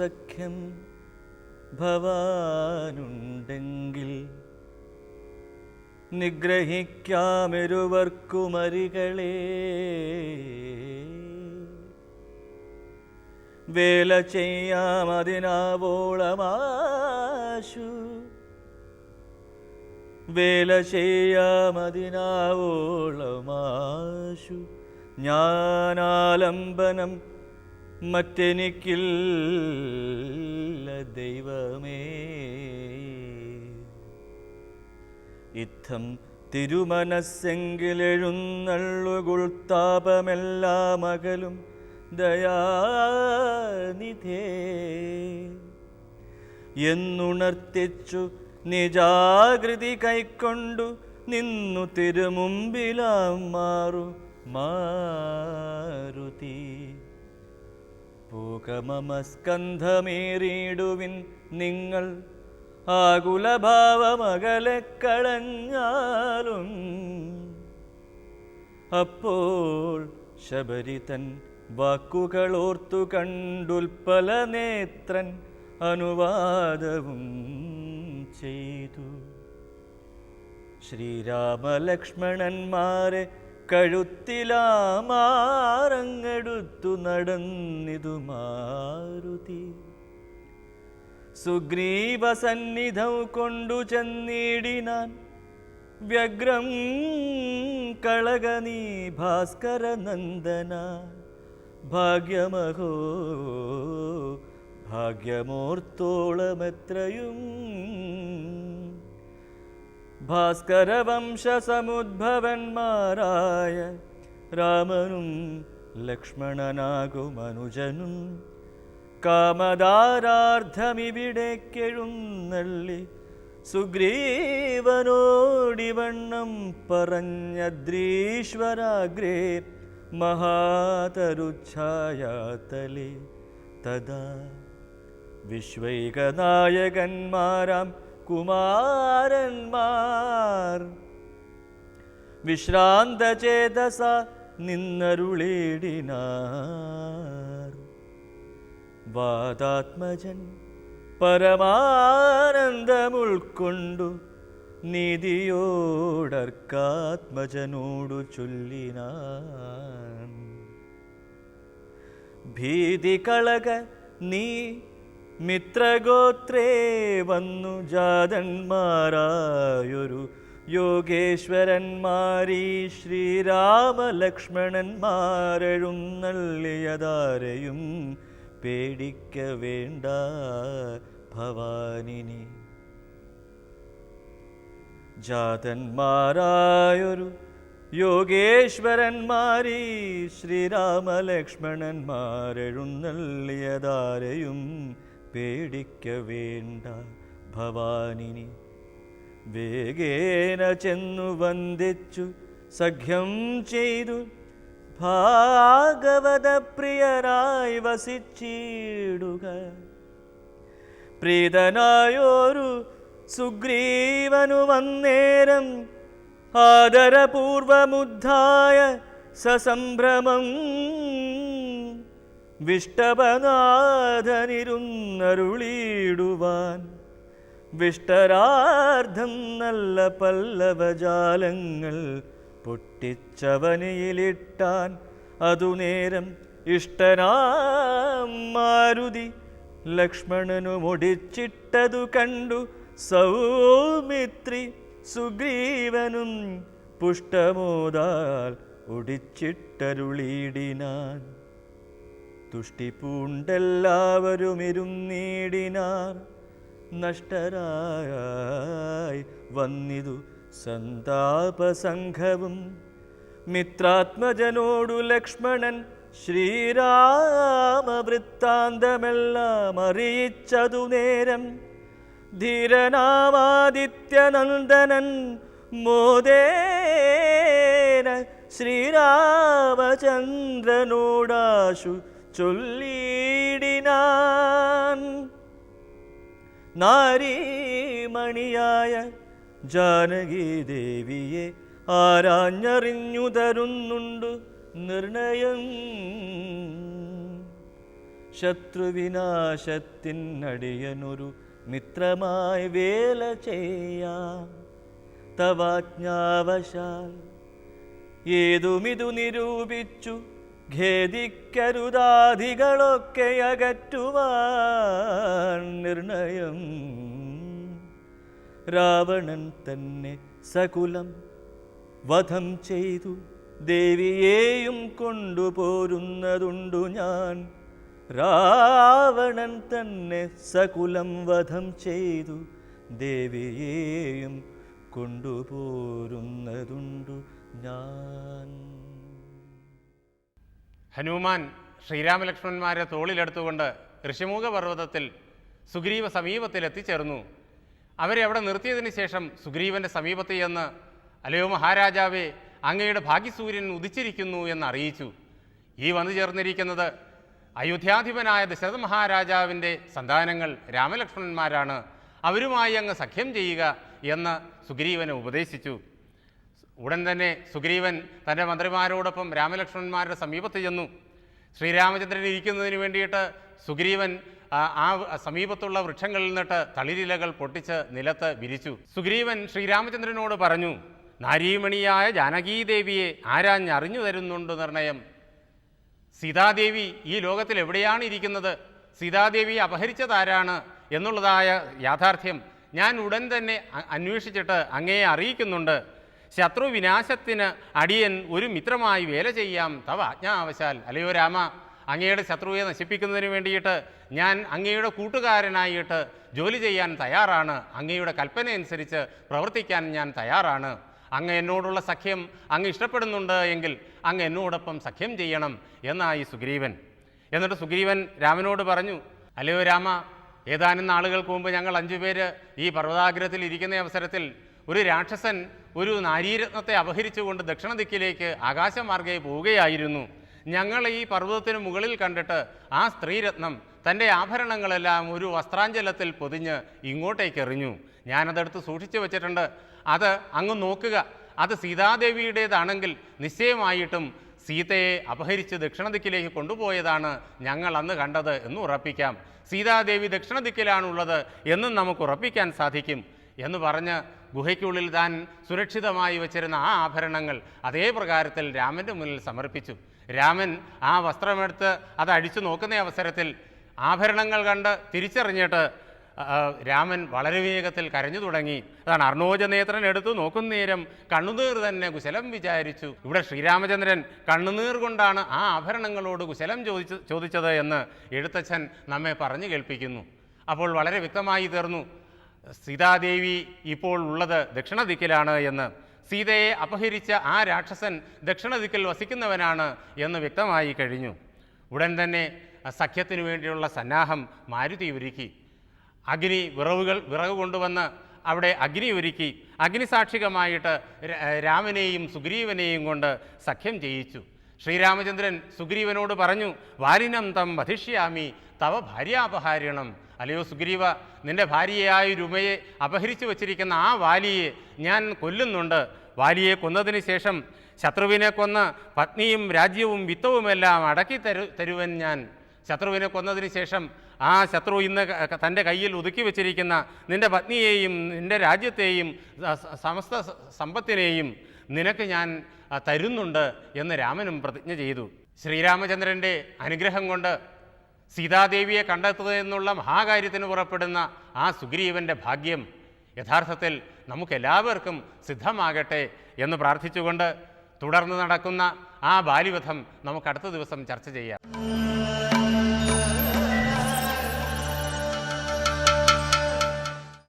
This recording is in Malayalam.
സഖ്യം ഭവാനുണ്ടെങ്കിൽ നിഗ്രഹിക്കാമിരുവർക്കുമരികളെ. വേല ചെയ്യാമതിനാവോളമാശു. വേല ചെയ്യാമതിനാവോളമാശു. ഞാനാലംബനം മറ്റെനിക്കില്ല ദൈവമേ. ഇത്തം തിരുമനസ്സെങ്കിലെഴുന്നള്ളുകുൾത്താപമെല്ലാം അകലും ദയാനിധേ. എന്നുണർത്തിച്ചു നിജാകൃതി കൈക്കൊണ്ടു നിന്നു തിരുമുമ്പിലാം മാറു മാരുതി പൂകമമസ്കന്ധമേറിയിടുവിൻ നിങ്ങൾ ആകുലഭാവമകലെ കളഞ്ഞാലും അപ്പോൾ ശബരിതൻ വാക്കുകളോർത്തു കണ്ടുൽപ്പല നേത്രൻ അനുവാദവും ചെയ്തു. ശ്രീരാമലക്ഷ്മണന്മാരെ കഴുത്തിലാമാറങ്ങെടുത്തു നടന്നിതു മാരുതി. സുഗ്രീവസന്നിധം കൊണ്ടു ചെന്നിടിനാൻ വ്യഗ്രം കളകനീ ഭാസ്കര നന്ദന ഭാഗ്യമഹോ ഭാഗ്യമോർത്തോളമെത്രയും ഭാസ്കര വംശസമുദ്ഭവന്മാരായ രാമനും ലക്ഷ്മണനാകുമനുജനും കാമദാരാർത്ഥമിവിടേക്കെഴുന്നള്ളി സുഗ്രീവനോടിവണ്ണം പറഞ്ഞദ്രീശ്വരാഗ്രേ മഹാതരുച്ഛായാതലേ തഥാ വിശ്വൈകനായകന്മാരാം കുമാരന്മാർ. വിശ്രാന്തചേതസ നിന്നരുളേടിനാർ. വാദാത്മജൻ പരമാനന്ദമുൾക്കൊണ്ടു നീതിയോടർക്കാത്മജനോടു ചൊല്ലിനാൻ ഭീതി കളക നീ മിത്രഗോത്രേ വന്നു ജാതന്മാരായൊരു യോഗേശ്വരന്മാരീ ശ്രീരാമലക്ഷ്മണന്മാരെഴുന്നള്ളിയതാരെയും പേടിക്ക വേണ്ട ഭവാനിനി. ജാതന്മാരായൊരു യോഗേശ്വരന്മാരീ ശ്രീരാമലക്ഷ്മണന്മാരെഴുന്നള്ളിയതാരെയും പേടിക്ക വേണ്ട ഭവാനിനി. വേഗേന ചെന്നു വന്ദിച്ചു സഖ്യം ചെയ്തു. ഭാഗവത പ്രിയരായി വസിച്ചിടുക. പ്രീതനായോരു സുഗ്രീവനു വന്നേരം ആദരപൂർവമുദ്ധായ സസംഭ്രമം വിഷ്ടപനാഥനിരുന്നരുളിയിടുവാൻ വിഷ്ടരാർദ്ധം നല്ല പല്ലവജാലങ്ങൾ പൊട്ടിച്ചവനിയിലിട്ടാൻ. അതു നേരം ഇഷ്ടനാം മാരുതി ലക്ഷ്മണനു മുടിച്ചിട്ടതു കണ്ടു. സൗമിത്രി സുഗ്രീവനും പുഷ്ടമോദാൽ ഒടിച്ചിട്ടരുളിയിടിനാൻ തുഷ്ടി പൂണ്ടെല്ലാവരും ഇരുന്നീടിനാർ നഷ്ടരായി വന്നിതു സന്താപസംഘവും. മിത്രാത്മജനോടു ലക്ഷ്മണൻ ശ്രീരാമവൃത്താന്തമെല്ലാം അറിയിച്ചതു നേരം ധീരനാമാദിത്യനന്ദനൻ മോദേന ശ്രീരാമചന്ദ്രനോടാശു ചൊല്ലിയിടിനാൻ നാരീമണിയായ ജാനകി ദേവിയെ ആരാഞ്ഞറിഞ്ഞു തരുന്നുണ്ട് നിർണയം. ശത്രുവിനാശത്തിനടിയനൊരു മിത്രമായി വേല ചെയ്യാം. തവാജ്ഞാവശാൽ. ഏതുമിതു നിരൂപിച്ചു ഖേദിക്കരുതാധികളൊക്കെ അകറ്റുവാൻ നിർണയം. രാവണൻ തന്നെ സകുലം വധം ചെയ്തു. ദേവിയെയും കൊണ്ടുപോരുന്നതുണ്ടു ഞാൻ. രാവണൻ തന്നെ സകുലം വധം ചെയ്തു. ദേവിയെയും കൊണ്ടുപോരുന്നതുണ്ടു ഞാൻ. ഹനുമാൻ ശ്രീരാമലക്ഷ്മണന്മാരെ തോളിലെടുത്തുകൊണ്ട് ഋഷിമുഖ പർവതത്തിൽ സുഗ്രീവ സമീപത്തിൽ എത്തിച്ചേർന്നു അവരെ അവിടെ നിർത്തിയതിന് ശേഷം സുഗ്രീവന്റെ സമീപത്ത് ചെന്ന് അലയോ മഹാരാജാവേ അങ്ങയുടെ ഭാഗ്യസൂര്യൻ ഉദിച്ചിരിക്കുന്നു എന്ന് അറിയിച്ചു. ഈ വന്നു ചേർന്നിരിക്കുന്നത് അയോധ്യാധിപനായ ദശരഥ മഹാരാജാവിന്റെ സന്താനങ്ങൾ രാമലക്ഷ്മണന്മാരാണ്. അവരുമായി അങ്ങ് സഖ്യം ചെയ്യുക എന്ന് സുഗ്രീവനെ ഉപദേശിച്ചു. ഉടൻ തന്നെ സുഗ്രീവൻ തന്റെ മന്ത്രിമാരോടൊപ്പം രാമലക്ഷ്മണന്മാരുടെ സമീപത്ത് ചെന്നു. ശ്രീരാമചന്ദ്രൻ ഇരിക്കുന്നതിന് വേണ്ടിയിട്ട് സുഗ്രീവൻ ആ, സമീപത്തുള്ള വൃക്ഷങ്ങളിൽ നിന്നിട്ട് തളിരിലകൾ പൊട്ടിച്ച് നിലത്ത് വിരിച്ചു. സുഗ്രീവൻ ശ്രീരാമചന്ദ്രനോട് പറഞ്ഞു നാരീമണിയായ ജാനകീദേവിയെ ആരാഞ്ഞറിഞ്ഞു തരുന്നുണ്ട് നിർണയം? സീതാദേവി ഈ ലോകത്തിൽ എവിടെയാണ് ഇരിക്കുന്നത്? സീതാദേവി അപഹരിച്ചതാരാണ് എന്നുള്ളതായ യാഥാർത്ഥ്യം ഞാൻ ഉടൻ തന്നെ അന്വേഷിച്ചിട്ട് അങ്ങയെ അറിയിക്കുന്നുണ്ട്. ശത്രു വിനാശത്തിന് അടിയൻ ഒരു മിത്രമായി വേല ചെയ്യാം. തവ ആജ്ഞാവശാൽ. അല്ലയോ രാമ അങ്ങയുടെ ശത്രുവെ നശിപ്പിക്കുന്നതിന് വേണ്ടിയിട്ട് ഞാൻ അങ്ങയുടെ കൂട്ടുകാരനായിട്ട് ജോലി ചെയ്യാൻ തയ്യാറാണ്. അങ്ങയുടെ കൽപ്പനയനുസരിച്ച് പ്രവർത്തിക്കാൻ ഞാൻ തയ്യാറാണ്. അങ്ങ് എന്നോടുള്ള സഖ്യം അങ്ങ് ഇഷ്ടപ്പെടുന്നുണ്ട് എങ്കിൽ അങ്ങ് എന്നോടൊപ്പം സഖ്യം ചെയ്യണം എന്നായി സുഗ്രീവൻ. എന്നിട്ട് സുഗ്രീവൻ രാമനോട് പറഞ്ഞു അല്ലയോ രാമ ഏതാനും നാളുകൾക്ക് മുമ്പ് ഞങ്ങൾ അഞ്ചുപേര് ഈ പർവതാഗ്രഹത്തിൽ ഇരിക്കുന്ന അവസരത്തിൽ ഒരു രാക്ഷസൻ ഒരു നാരീരത്നത്തെ അപഹരിച്ചുകൊണ്ട് ദക്ഷിണ ദിക്കിലേക്ക് ആകാശമാർഗെ പോവുകയായിരുന്നു. ഞങ്ങൾ ഈ പർവതത്തിന് മുകളിൽ കണ്ടിട്ട് ആ സ്ത്രീരത്നം തന്റെ ആഭരണങ്ങളെല്ലാം ഒരു വസ്ത്രാഞ്ചലത്തിൽ പൊതിഞ്ഞ് ഇങ്ങോട്ടേക്ക് എറിഞ്ഞു ഞാനതെടുത്ത് സൂക്ഷിച്ചു വെച്ചിട്ടുണ്ട്. അത് അങ്ങ് നോക്കുക. അത് സീതാദേവിയുടേതാണെങ്കിൽ നിശ്ചയമായിട്ടും സീതയെ അപഹരിച്ച് ദക്ഷിണ ദിക്കിലേക്ക് കൊണ്ടുപോയതാണ് ഞങ്ങൾ അന്ന് കണ്ടത് എന്ന് ഉറപ്പിക്കാം. സീതാദേവി ദക്ഷിണ ദിക്കിലാണുള്ളത് എന്നും നമുക്ക് ഉറപ്പിക്കാൻ സാധിക്കും എന്ന് പറഞ്ഞ് ഗുഹയ്ക്കുള്ളിൽ താൻ സുരക്ഷിതമായി വച്ചിരുന്ന ആ ആഭരണങ്ങൾ അതേ പ്രകാരത്തിൽ രാമന്റെ മുന്നിൽ സമർപ്പിച്ചു. രാമൻ ആ വസ്ത്രമെടുത്ത് അത് അടിച്ചു നോക്കുന്ന അവസരത്തിൽ ആഭരണങ്ങൾ കണ്ട് തിരിച്ചറിഞ്ഞിട്ട് രാമൻ വളരെ വേഗത്തിൽ കരഞ്ഞു തുടങ്ങി. അതാണ് അർണോജനേത്രൻ എടുത്തു നോക്കുന്ന നേരം കണ്ണുനീർ തന്നെ കുശലം വിചാരിച്ചു. ഇവിടെ ശ്രീരാമചന്ദ്രൻ കണ്ണുനീർ കൊണ്ടാണ് ആ ആഭരണങ്ങളോട് കുശലം ചോദിച്ചു ചോദിച്ചത് എന്ന് എഴുത്തച്ഛൻ നമ്മെ പറഞ്ഞു കേൾപ്പിക്കുന്നു. അപ്പോൾ വളരെ വ്യക്തമായി തീർന്നു. സീതാദേവി ഇപ്പോൾ ഉള്ളത് ദക്ഷിണ ദിക്കിലാണ് എന്ന് സീതയെ അപഹരിച്ച ആ രാക്ഷസൻ ദക്ഷിണ ദിക്കിൽ വസിക്കുന്നവനാണ് എന്ന് വ്യക്തമായി കഴിഞ്ഞു. ഉടൻ തന്നെ സഖ്യത്തിനു വേണ്ടിയുള്ള സന്നാഹം മാരുതി ഒരുക്കി. അഗ്നി വിറവുകൾ വിറക് കൊണ്ടുവന്ന് അവിടെ അഗ്നി ഒരുക്കി. അഗ്നിസാക്ഷികമായിട്ട് സാക്ഷികമായിട്ട് രാമനെയും സുഗ്രീവനെയും കൊണ്ട് സഖ്യം ചെയ്യിച്ചു ശ്രീരാമചന്ദ്രൻ സുഗ്രീവനോട് പറഞ്ഞു വാലിനം തം വധിഷ്യാമി തവ ഭാര്യാപഹാരണം. അല്ലയോ സുഗ്രീവ നിന്റെ ഭാര്യയായ രുമയെ അപഹരിച്ചു വച്ചിരിക്കുന്ന ആ വാലിയെ ഞാൻ കൊല്ലുന്നുണ്ട്. വാലിയെ കൊന്നതിന് ശേഷം ശത്രുവിനെ കൊന്ന് പത്നിയും രാജ്യവും വിത്തവുമെല്ലാം അടക്കി തരു തരുവൻ ഞാൻ. ശത്രുവിനെ കൊന്നതിന് ശേഷം ആ ശത്രു ഇന്ന് തന്റെ കയ്യിൽ ഒതുക്കി വെച്ചിരിക്കുന്ന നിന്റെ പത്നിയെയും നിന്റെ രാജ്യത്തെയും സമസ്ത സമ്പത്തിനെയും നിനക്ക് ഞാൻ തരുന്നുണ്ട് എന്ന് രാമനും പ്രതിജ്ഞ ചെയ്തു. ശ്രീരാമചന്ദ്രന്റെ അനുഗ്രഹം കൊണ്ട് സീതാദേവിയെ കണ്ടെത്തുക എന്നുള്ള മഹാകാര്യത്തിന് പുറപ്പെടുന്ന ആ സുഗ്രീവന്റെ ഭാഗ്യം യഥാർത്ഥത്തിൽ നമുക്കെല്ലാവർക്കും സിദ്ധമാകട്ടെ എന്ന് പ്രാർത്ഥിച്ചുകൊണ്ട് തുടർന്ന് നടക്കുന്ന ആ ബാലിവധം നമുക്ക് അടുത്ത ദിവസം ചർച്ച ചെയ്യാം.